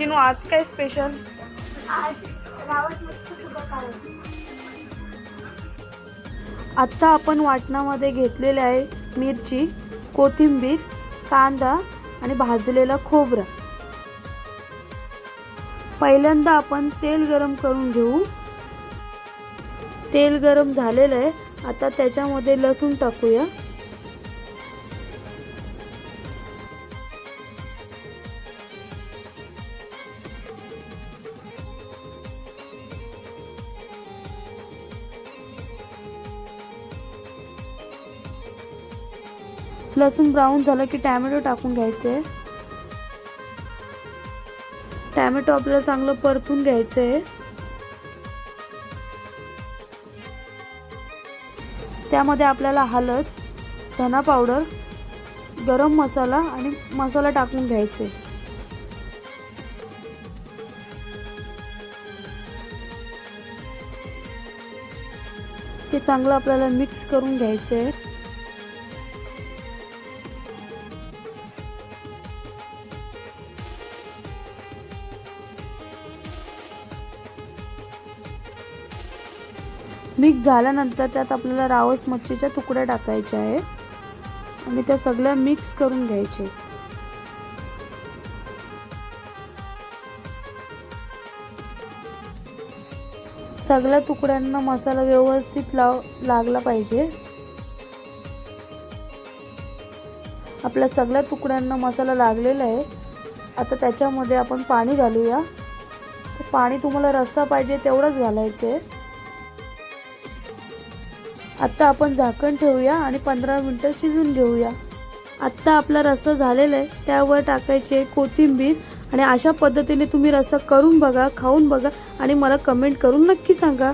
चिनू आज काय स्पेशल आत्ता आपण वाटणामध्ये घेतलेले आहे मिरची कोथिंबीर कांदा आणि भाजलेला खोबरं. पहिल्यांदा आपण तेल गरम करून घेऊ. तेल गरम झालेलं आहे. आता त्याच्यामध्ये लसूण टाकूया. लसूण ब्राऊन झालं की टॅमॅटो टाकून घ्यायचे. टॅमॅटो आपल्याला चांगलं परतून घ्यायचं. आहे त्यामध्ये आपल्याला हळद धना पावडर गरम मसाला आणि मसाला टाकून घ्यायचे. ते चांगलं आपल्याला मिक्स करून घ्यायचं. मिक्स झाल्यानंतर त्यात आपल्याला रावस मच्छीच्या तुकड्या टाकायच्या आहेत आणि त्या सगळ्या मिक्स करून घ्यायच्या आहेत. सगळ्या तुकड्यांना मसाला व्यवस्थित लाव लागला पाहिजे. आपल्या सगळ्या तुकड्यांना मसाला लागलेला आहे. आता त्याच्यामध्ये आपण पाणी घालूया. पाणी तुम्हाला रस्सा पाहिजे तेवढंच घालायचं आहे आत्ता आपण झाकण ठेवूया आणि पंधरा मिनटं शिजून घेऊया. आत्ता आपला रस्सा झालेला आहे त्यावर टाकायचे कोथिंबीर आणि अशा पद्धतीने तुम्ही रस्सा करून बघा खाऊन बघा आणि मला कमेंट करून नक्की सांगा.